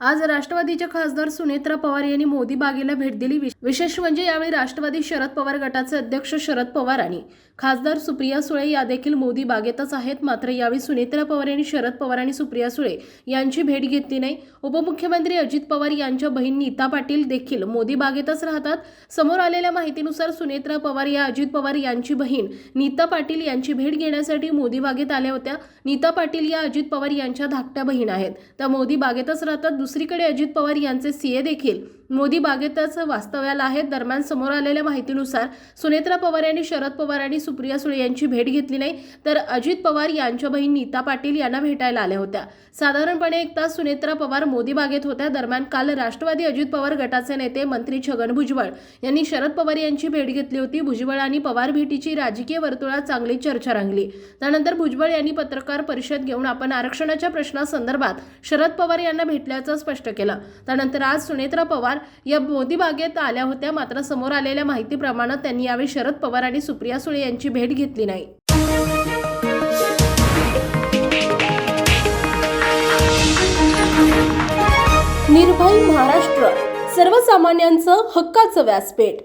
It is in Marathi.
आज राष्ट्रवादीच्या खासदार सुनेत्रा पवार यांनी मोदी बागेला भेट दिली. विशेष म्हणजे यावेळी राष्ट्रवादी शरद पवार गटाचे अध्यक्ष शरद पवार आणि खासदार सुप्रिया सुळे या देखील मोदी बागेतच आहेत. मात्र यावेळी सुनेत्रा पवार यांनी शरद पवार आणि सुप्रिया सुळे यांची भेट घेतली नाही. उपमुख्यमंत्री अजित पवार यांच्या बहीण नीता पाटील देखील मोदी बागेतच राहतात. समोर आलेल्या माहितीनुसार सुनेत्रा पवार या अजित पवार यांची बहीण नीता पाटील यांची भेट घेण्यासाठी मोदी बागेत आल्या होत्या. नीता पाटील या अजित पवार यांच्या धाकट्या बहीण आहेत. त्या मोदी बागेतच राहतात. दुसरीकडे अजित पवार यांचे सीए देखील. मोदी बागेतच वास्तव्याला आहेत. दरम्यान समोर आलेल्या माहितीनुसार सुनेत्रा पवार यांनी शरद पवार आणि सुप्रिया सुळे यांची भेट घेतली नाही तर अजित पवार यांच्या बहीण नीता पाटील यांना भेटायला आल्या होत्या. साधारणपणे एक तास सुनेत्रा पवार मोदी बागेत होत्या. दरम्यान काल राष्ट्रवादी अजित पवार गटाचे नेते मंत्री छगन भुजबळ यांनी शरद पवार यांची भेट घेतली होती. भुजबळ आणि पवार भेटीची राजकीय वर्तुळात चांगली चर्चा रंगली. त्यानंतर भुजबळ यांनी पत्रकार परिषद घेऊन आपण आरक्षणाच्या प्रश्नासंदर्भात शरद पवार यांना भेटल्याचं स्पष्ट केलं. त्यानंतर आज सुनेत्रा पवार या मोदी बागेत आल्या होत्या. मात्र समोर आलेल्या माहितीप्रमाणे त्यांनी यावेळी शरद पवार आणि सुप्रिया सुळे यांची भेट घेतली नाही. निर्भय महाराष्ट्र. सर्वसामान्यांचं हक्काचं व्यासपीठ.